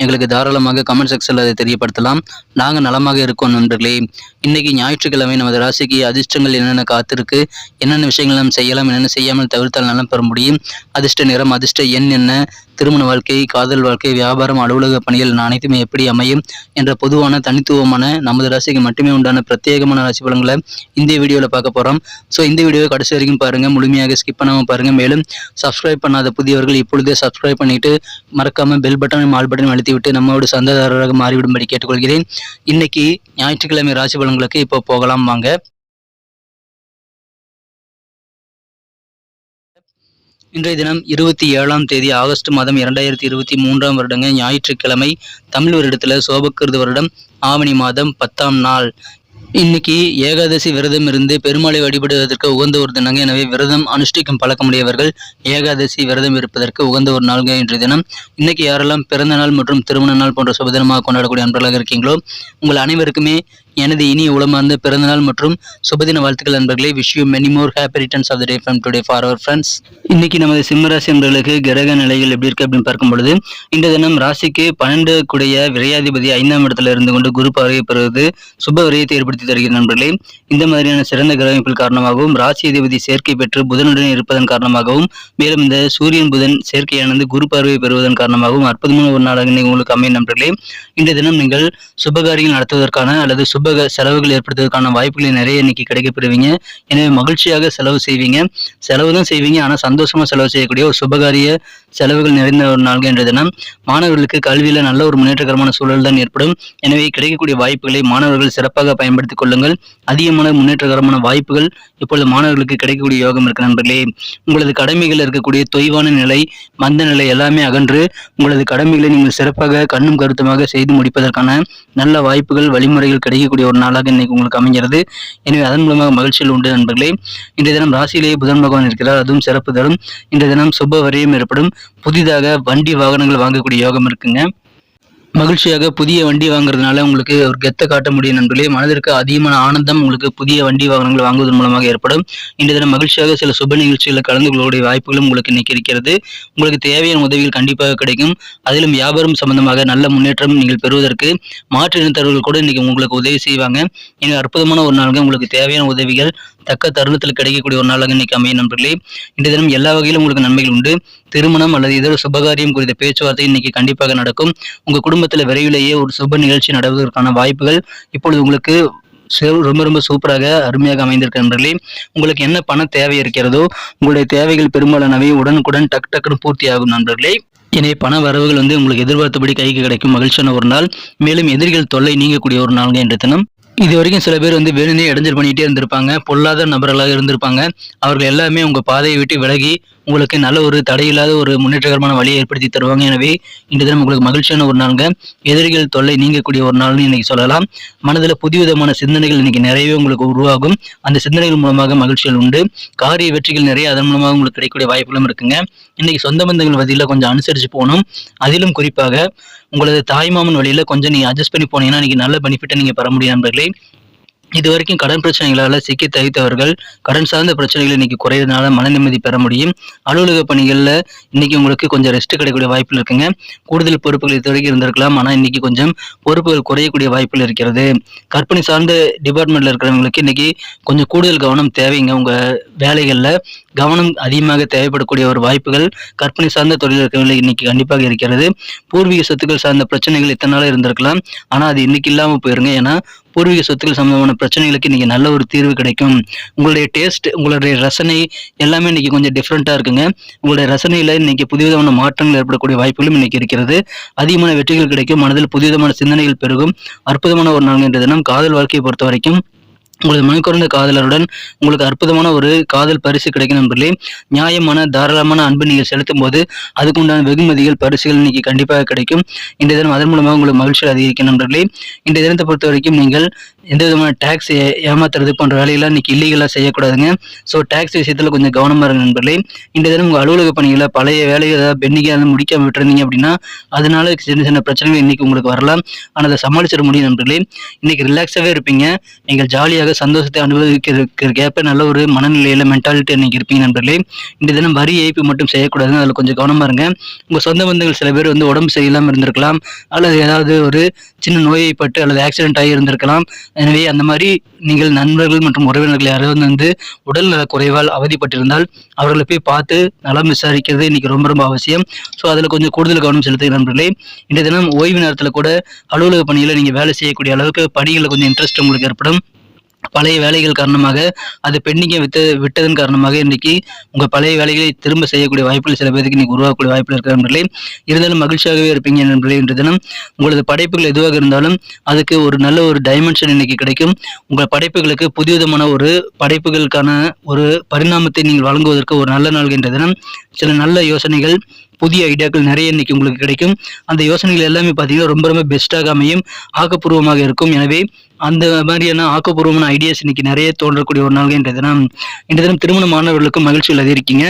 எங்களுக்கு தாராளமாக கமெண்ட் செக்ஷனில் அதை தெரியப்படுத்தலாம். நாங்கள் நலமாக இருக்கோம் நண்பர்களே. இன்னைக்கு ஞாயிற்றுக்கிழமை நமது ராசிக்கு அதிர்ஷ்டங்கள் என்னென்ன காத்திருக்கு என்னென்ன விஷயங்கள் நாம் செய்யலாம் என்னென்ன செய்யாமல் தவிர்த்தால் நலம் பெற முடியும் அதிர்ஷ்ட நிறம் அதிர்ஷ்ட எண் என்ன திருமண வாழ்க்கை காதல் வாழ்க்கை வியாபாரம் அலுவலக பணிகள் அனைத்துமே எப்படி அமையும் என்ற பொதுவான தனித்துவமான நமது ராசிக்கு மட்டுமே உண்டான பிரத்யேகமான ராசி பலன்களை இந்த வீடியோவில் பார்க்க போகிறோம் ஸோ இந்த வீடியோவை கடைசி வரைக்கும் பாருங்கள் முழுமையாக ஸ்கிப் பண்ணாமல் பாருங்கள் மேலும் சப்ஸ்கிரைப் பண்ணாத புதியவர்கள் இப்பொழுதே சப்ஸ்கிரைப் பண்ணிட்டு மறக்காமல் பெல் பட்டனும் ஆல் பட்டனும் அழுத்திவிட்டு நம்மளோட சந்ததாரராக மாறிவிடும்படி கேட்டுக்கொள்கிறேன். இன்னைக்கு ஞாயிற்றுக்கிழமை ராசி பலன்களுக்கு இப்போ போகலாம் வாங்க. இன்றைய தினம் இருபத்தி ஏழாம் தேதி ஆகஸ்ட் மாதம் இரண்டாயிரத்தி இருபத்தி மூன்றாம் வருடங்க ஞாயிற்றுக்கிழமை தமிழ் வருடத்தில் சோபக்கிருது வருடம். ஆவணி மாதம் பத்தாம் நாள். இன்னைக்கு ஏகாதசி விரதம் இருந்து பெருமாளை வழிபடுவதற்கு உகந்த ஒரு தினங்க. எனவே விரதம் அனுஷ்டிக்கும் பழக்கமுடையவர்கள் ஏகாதசி விரதம் இருப்பதற்கு உகந்த ஒரு நாள்க இன்றைய தினம். இன்னைக்கு யாரெல்லாம் பிறந்த நாள் மற்றும் திருமண நாள் போன்ற சுபதினமாக கொண்டாடக்கூடிய அன்பர்களாக இருக்கீங்களோ உங்கள் அனைவருக்குமே எனது இனிய உளமார்ந்த பிறந்தநாள் மற்றும் சுபதின வாழ்த்துக்கள் நண்பர்களே. Wish you many more happy returns of the day from today for our friends இன்னைக்கு நமது சிம்மராசி என்பவர்களுக்கு கிரக நிலைகள் எப்படி இருக்கு அப்படின்னு பார்க்கும் பொழுது இந்த தினம் ராசிக்கு பன்னெண்டு கூடிய விரையாதிபதி ஐந்தாம் இடத்துல இருந்து கொண்டு குரு பார்வையை பெறுவது சுப விரயத்தை ஏற்படுத்தி தருகிற நண்பர்களே. இந்த மாதிரியான சிறந்த கிரகமைப்பில் காரணமாகவும் ராசி அதிபதி சேர்க்கை பெற்று புதனுடன் இருப்பதன் காரணமாகவும் மேலும் இந்த சூரியன் புதன் சேர்க்கையானது குரு பார்வையை பெறுவதன் காரணமாகவும் அற்புதமான ஒரு நாளாக உங்களுக்கு அமையும் நண்பர்களே. இந்த தினம் நீங்கள் சுபகாரியங்கள் நடத்துவதற்கான அல்லது சுப செலவுகள் ஏற்படுத்துவதற்கான வாய்ப்புகளை நிறைய இன்னைக்கு கிடைக்கப்பெறுவீங்க. எனவே மகிழ்ச்சியாக செலவு செய்வீங்க. செலவு தான் செய்வீங்க. ஆனால் சந்தோஷமா செலவு செய்யக்கூடிய ஒரு சுபகாரிய செலவுகள் நிறைந்த ஒரு நாள்கள் என்ற தினம். மாணவர்களுக்கு கல்வியில நல்ல ஒரு முன்னேற்றகரமான சூழல் தான் ஏற்படும். எனவே கிடைக்கக்கூடிய வாய்ப்புகளை மாணவர்கள் சிறப்பாக பயன்படுத்திக் கொள்ளுங்கள். அதிகமான முன்னேற்றகரமான வாய்ப்புகள் இப்பொழுது மாணவர்களுக்கு கிடைக்கக்கூடிய யோகம் இருக்கு நண்பர்களே. உங்களது கடமைகள் இருக்கக்கூடிய தொய்வான நிலை மந்த நிலை எல்லாமே அகன்று உங்களது கடமைகளை நீங்கள் சிறப்பாக கண்ணும் கருத்துமாக செய்து முடிப்பதற்கான நல்ல வாய்ப்புகள் வழிமுறைகள் கிடைக்கக்கூடிய ஒரு நாளாக இன்னைக்கு உங்களுக்கு அமைகிறது எனவே அதன் மூலமாக மகிழ்ச்சியில் உண்டு நண்பர்களே. இன்றைய தினம் ராசியிலேயே புதன் பகவான் இருக்கிறார். அதுவும் சிறப்பு தரும். இன்றைய தினம் சுப வரையும் ஏற்படும். புதிதாக வண்டி வாகனங்கள் வாங்கக்கூடிய யோகம் இருக்குங்க. மகிழ்ச்சியாக புதிய வண்டி வாங்குறதுனால உங்களுக்கு ஒரு கெத்தை காட்ட முடியும் நண்பர்களே. மனதிற்கு அதிகமான ஆனந்தம் உங்களுக்கு புதிய வண்டி வாகனங்கள் வாங்குவதன் மூலமாக ஏற்படும். இன்றைய தினம் மகிழ்ச்சியாக சில சுப நிகழ்ச்சிகளில் கலந்து கொள்ளக்கூடிய வாய்ப்புகளும் உங்களுக்கு இன்னைக்கு இருக்கிறது. உங்களுக்கு தேவையான உதவிகள் கண்டிப்பாக கிடைக்கும். அதிலும் வியாபாரம் சம்பந்தமாக நல்ல முன்னேற்றம் நீங்கள் பெறுவதற்கு மாற்று இனத்தவர்கள் கூட இன்னைக்கு உங்களுக்கு உதவி செய்வாங்க. இன்னும் அற்புதமான ஒரு நாளுங்க உங்களுக்கு தேவையான உதவிகள் தக்க தருணத்தில் கிடைக்கக்கூடிய ஒரு நாளாக இன்னைக்கு அமையும் நண்பர்களே. இன்றைய தினம் எல்லா வகையிலும் உங்களுக்கு நன்மைகள் உண்டு. திருமணம் அல்லது இதர சுபகாரியம் குறித்த பேச்சுவார்த்தை இன்னைக்கு கண்டிப்பாக நடக்கும். உங்கள் குடும்ப குடும்பத்தில் விரைவிலேயே ஒரு சுப நிகழ்ச்சி நடவதற்கான வாய்ப்புகள் இப்பொழுது உங்களுக்கு ரொம்ப ரொம்ப சூப்பராக அருமையாக அமைந்திருக்க நண்பர்களே. உங்களுக்கு என்ன பண தேவை இருக்கிறதோ உங்களுடைய தேவைகள் பெரும்பாலானவை உடனுக்குடன் டக் டக்குன்னு பூர்த்தியாகும் நண்பர்களே. எனவே பண வரவுகள் வந்து உங்களுக்கு எதிர்பார்த்தபடி கைக்கு கிடைக்கும் மகிழ்ச்சியான ஒரு நாள். மேலும் எதிரிகள் தொல்லை நீங்கக்கூடிய ஒரு நாள்ங்க என்ற தினம். இது வரைக்கும் சில பேர் வந்து வேணுனே இடைஞ்சல் பண்ணிட்டே இருந்திருப்பாங்க. பொல்லாத நபர்களாக இருந்திருப்பாங்க. அவர்கள் எல்லாமே உங்க பாதையை விட்டு விலகி உங்களுக்கு நல்ல ஒரு தடையில்லாத ஒரு முன்னேற்றகரமான வழியை ஏற்படுத்தி தருவாங்க. எனவே இன்று தினம் உங்களுக்கு மகிழ்ச்சியான ஒரு நாளுங்க. எதிரிகள் தொல்லை நீங்கக்கூடிய ஒரு நாள்னு இன்னைக்கு சொல்லலாம். மனதில் புதிய விதமான சிந்தனைகள் இன்னைக்கு நிறையவே உங்களுக்கு உருவாகும். அந்த சிந்தனைகள் மூலமாக மகிழ்ச்சிகள் உண்டு. காரிய வெற்றிகள் நிறைய அதன் மூலமாக உங்களுக்கு கிடைக்கக்கூடிய வாய்ப்புகளும் இருக்குங்க. இன்னைக்கு சொந்த பந்தங்கள் வதியில் கொஞ்சம் அனுசரிச்சு போகணும். அதிலும் குறிப்பாக உங்களது தாய்மாமன் வழியில் கொஞ்சம் நீங்கள் அட்ஜஸ்ட் பண்ணி போனீங்கன்னா இன்னைக்கு நல்ல பெனிஃபிட்டை நீங்கள் பெற முடியும் நண்பர்களே. இது வரைக்கும் கடன் பிரச்சனைகளால் சிக்கி தவித்தவர்கள் கடன் சார்ந்த பிரச்சனைகள் இன்னைக்கு குறையிறதுனால மன நிம்மதி பெற முடியும். அலுவலக பணிகளில் இன்னைக்கு உங்களுக்கு கொஞ்சம் ரெஸ்ட் கிடைக்கக்கூடிய வாய்ப்பில் இருக்குங்க. கூடுதல் பொறுப்புகள் இதுவரைக்கும் இருந்திருக்கலாம். ஆனால் இன்னைக்கு கொஞ்சம் பொறுப்புகள் குறையக்கூடிய வாய்ப்புகள் இருக்கிறது. கற்பனை சார்ந்த டிபார்ட்மெண்ட்டில் இருக்கிறவங்களுக்கு இன்னைக்கு கொஞ்சம் கூடுதல் கவனம் தேவைங்க. உங்கள் வேலைகளில் கவனம் அதிகமாக தேவைப்படக்கூடிய ஒரு வாய்ப்புகள் கற்பனை சார்ந்த தொழில் இருக்கிறவங்களுக்கு இன்னைக்கு கண்டிப்பாக இருக்கிறது. பூர்வீக சொத்துக்கள் சார்ந்த பிரச்சனைகள் இத்தனை நாள் இருந்திருக்கலாம். ஆனால் அது இன்னைக்கு இல்லாமல் போயிருங்க. ஏன்னா பூர்வீக சொத்துக்கள் சம்பந்தமான பிரச்சனைகளுக்கு இன்னைக்கு நல்ல ஒரு தீர்வு கிடைக்கும். உங்களுடைய டேஸ்ட் உங்களுடைய ரசனை எல்லாமே இன்னைக்கு கொஞ்சம் டிஃப்ரெண்ட்டாக இருக்குங்க. உங்களுடைய ரசனையில் இன்னைக்கு புதுவிதமான மாற்றங்கள் ஏற்படக்கூடிய வாய்ப்புகளும் இன்னைக்கு இருக்கிறது. அதிகமான வெற்றிகள் கிடைக்கும். மனதில் புதுவிதமான சிந்தனைகள் பெருகும். அற்புதமான ஒரு நாள் என்ற தினம் காதல் வாழ்க்கையை பொறுத்த வரைக்கும் உங்களது மனக்குறந்த காதலருடன் உங்களுக்கு அற்புதமான ஒரு காதல் பரிசு கிடைக்கும் நண்பர்களே. நியாயமான தாராளமான அன்பு நீங்கள் செலுத்தும் போது அதுக்குண்டான வெகுமதிகள் பரிசுகள் இன்னைக்கு கண்டிப்பாக கிடைக்கும். இந்த தினம் அதன் மூலமாக உங்களுக்கு மகிழ்ச்சியில் அதிகரிக்கும் நண்பர்களே. இந்த தினத்தை பொறுத்த வரைக்கும் நீங்கள் எந்த விதமான டேக்ஸ் ஏமாத்துறது போன்ற வேலையெல்லாம் இன்னைக்கு இல்லீகலாக செய்யக்கூடாதுங்க. ஸோ டேக்ஸ் விஷயத்தில் கொஞ்சம் கவனமாக இருங்க நண்பர்களே. இந்த தினம் உங்கள் அலுவலக பணிகளை பழைய வேலையை ஏதாவது பெண்டிங்காக முடிக்காமல் விட்டுருந்தீங்க அப்படின்னா அதனால சின்ன சின்ன பிரச்சனைகள் இன்னைக்கு உங்களுக்கு வரலாம். ஆனால் அதை சமாளிச்சிட முடியும் நண்பர்களே. இன்னைக்கு ரிலாக்ஸாகவே இருப்பீங்க. நீங்கள் ஜாலியாக சந்தோஷத்தை அனுபவிக்கிற நல்ல ஒரு மனநிலையில் மென்டாலிட்டி இன்னைக்கு இருப்பீங்க நண்பர்களே. இந்த தினம் வரி ஏய்ப்பு மட்டும் செய்யக்கூடாதுங்க. அதில் கொஞ்சம் கவனமாக இருங்க. உங்கள் சொந்த பந்தங்கள் சில பேர் வந்து உடம்பு சரியில்லாமல் இருந்திருக்கலாம். அல்லது ஏதாவது ஒரு சின்ன நோயைப்பட்டு அல்லது ஆக்சிடென்ட் ஆகி இருந்திருக்கலாம். எனவே அந்த மாதிரி நீங்கள் நண்பர்கள் மற்றும் உறவினர்கள் யாராவது வந்து உடல்நல குறைவால் அவதிப்பட்டிருந்தால் அவர்களை போய் பார்த்து நலம் விசாரிக்கிறது இன்னைக்கு ரொம்ப ரொம்ப அவசியம். ஸோ அதில் கொஞ்சம் கூடுதல் கவனம் செலுத்துகிற நண்பர்களே. இன்றைய தினம் ஓய்வு நேரத்தில் கூட அலுவலக பணியில் நீங்கள் வேலை செய்யக்கூடிய அளவுக்கு பணிகளில் கொஞ்சம் இன்ட்ரெஸ்ட் உங்களுக்கு ஏற்படும். பழைய வேலைகள் காரணமாக அது பெண்டிங்கை விட்டு விட்டதன் காரணமாக இன்னைக்கு உங்க பழைய வேலைகளை திரும்ப செய்யக்கூடிய வாய்ப்புகள் சில பேருக்கு இன்னைக்கு உருவாக்கக்கூடிய வாய்ப்புகள் இருக்கிற நண்பர்களே. இருந்தாலும் மகிழ்ச்சியாகவே இருப்பீங்க நண்பர்களே இன்று தினம். உங்களது படைப்புகள் எதுவாக இருந்தாலும் அதுக்கு ஒரு நல்ல ஒரு டைமென்ஷன் இன்னைக்கு கிடைக்கும். உங்கள் படைப்புகளுக்கு புதுவிதமான ஒரு படைப்புகளுக்கான ஒரு பரிணாமத்தை நீங்கள் வழங்குவதற்கு ஒரு நல்ல நாள் என்ற தினம். சில நல்ல யோசனைகள் புதிய ஐடியாக்கள் நிறைய இன்னைக்கு உங்களுக்கு கிடைக்கும். அந்த யோசனைகள் எல்லாமே பார்த்தீங்கன்னா ரொம்ப ரொம்ப பெஸ்ட்டாக அமையும். ஆக்கப்பூர்வமாக இருக்கும். எனவே அந்த மாதிரியான ஆக்கப்பூர்வமான ஐடியாஸ் இன்னைக்கு நிறைய தோன்றக்கூடிய ஒரு நாள் இன்றைய தினம். இன்றைய தினம் திருமண மாணவர்களுக்கும் மகிழ்ச்சியில் இருக்கீங்க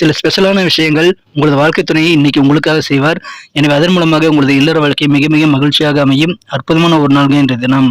சில ஸ்பெஷலான விஷயங்கள் உங்களது வாழ்க்கை துணையை இன்னைக்கு உங்களுக்காக செய்வார். எனவே அதன் மூலமாக உங்களது இல்லற வாழ்க்கை மிக மிக மகிழ்ச்சியாக அமையும். அற்புதமான ஒரு நாள் இன்றைய தினம்.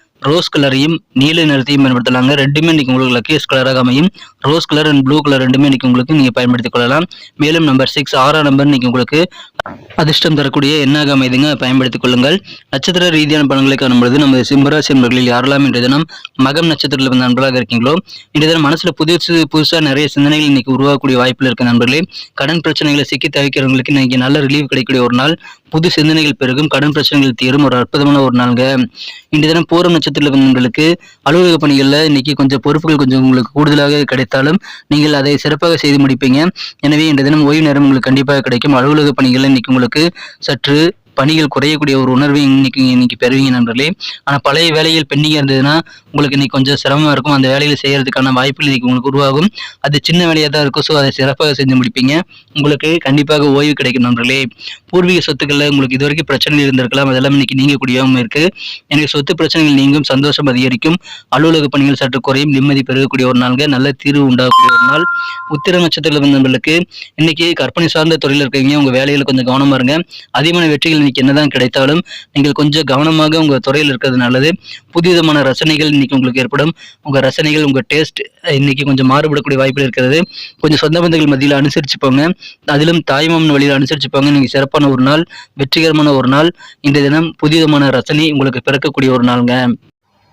ரோஸ் கலரையும் நீல நிறத்தையும் பயன்படுத்தலாங்க. ரெண்டுமே இன்னைக்கு உங்களுக்கு லக்கேஸ் கலராக அமையும். Rose colour and blue colour ரெண்டுமே இன்னைக்கு உங்களுக்கு நீங்கள் பயன்படுத்திக் கொள்ளலாம். மேலும் நம்பர் சிக்ஸ் ஆறாம் நம்பர் இன்னைக்கு உங்களுக்கு அதிர்ஷ்டம் தரக்கூடிய எண்ணாக அமைதுங்க. பயன்படுத்திக் கொள்ளுங்கள். நட்சத்திர ரீதியான பலன்களை காணும் பொழுது நமது சிம்மராசி என்பர்களில் யாரெல்லாம் இன்றைய தினம் மகம் நட்சத்திரத்தில் வந்த நண்பர்களாக இருக்கீங்களோ இன்றைய தினம் மனசுல புதுசு புதுசாக நிறைய சிந்தனைகள் இன்னைக்கு உருவாக்கக்கூடிய வாய்ப்பில் இருக்க நண்பர்களே கடன் பிரச்சனைகளை சிக்கி தவிக்கிறவங்களுக்கு இன்னைக்கு நல்ல ரிலீவ் கிடைக்கக்கூடிய ஒரு நாள். புது சிந்தனைகள் பெருகும் கடன் பிரச்சனைகள் தீரும். ஒரு அற்புதமான ஒரு நாள்ங்க. இன்றைய தினம் பூரம் நட்சத்திரத்தில் வந்தவங்களுக்கு அலுவலக பணிகளில் இன்னைக்கு கொஞ்சம் பொறுப்புகள் கொஞ்சம் உங்களுக்கு கூடுதலாக கிடைத்தாலும் நீங்கள் அதை சிறப்பாக செய்து முடிப்பீங்க. எனவே இன்றைய தினம் ஓய்வு நேரம் உங்களுக்கு கண்டிப்பாக கிடைக்கும். அலுவலக பணிகளில் இன்னைக்கு உங்களுக்கு சற்று பணிகள் குறையக்கூடிய ஒரு உணர்வு இன்னைக்கு இன்னைக்கு பெறுவீங்க நண்பர்களே. ஆனால் பழைய வேலைகள் பெண்டிங் இருந்ததுன்னா உங்களுக்கு இன்னைக்கு கொஞ்சம் சிரமமாக இருக்கும். அந்த வேலையில் செய்யறதுக்கான வாய்ப்புகள் இன்னைக்கு உங்களுக்கு உருவாகும். அது சின்ன வேலையாக தான் இருக்கும் ஸோ அதை சிறப்பாக செஞ்சு முடிப்பீங்க. உங்களுக்கு கண்டிப்பாக ஓய்வு கிடைக்கும் நண்பர்களே. பூர்வீக சொத்துக்களில் உங்களுக்கு இது வரைக்கும் பிரச்சனைகள் இருந்திருக்கலாம். அதெல்லாம் இன்னைக்கு நீங்கக்கூடியவும் இருக்கு. எனக்கு சொத்து பிரச்சனைகள் நீங்கும் சந்தோஷம் அதிகரிக்கும். அலுவலக பணிகள் சற்று குறையும். நிம்மதி பெருகக்கூடிய ஒரு நாள்ங்க. நல்ல தீர்வு உண்டாகக்கூடிய ஒரு நாள். உத்திர நட்சத்திரத்தில் வந்தவர்களுக்கு இன்னைக்கு கற்பனை சார்ந்த தொழில் இருக்கீங்க. உங்க வேலையில் கொஞ்சம் கவனமா இருங்க. அதிகமான வெற்றிகள் இன்னைக்கு என்னதான் கிடைத்தாலும் நீங்கள் கொஞ்சம் கவனமாக உங்க துறையில் இருக்கிறது நல்லது. புதுவிதமான ரசனைகள் இன்னைக்கு உங்களுக்கு ஏற்படும். உங்க ரசனைகள் உங்க டேஸ்ட் இன்னைக்கு கொஞ்சம் மாறுபடக்கூடிய வாய்ப்புகள் இருக்கிறது. கொஞ்சம் சொந்த பந்தங்கள் மத்தியில் அனுசரிச்சு போங்க அதிலும் தாய்மாமன் வழியில் அனுசரிச்சு போங்க நீங்க சிறப்பான ஒரு நாள் வெற்றிகரமான ஒரு நாள். இந்த தினம் புதியதமான ரசனை உங்களுக்கு பிறக்கக்கூடிய ஒரு நாளுங்க.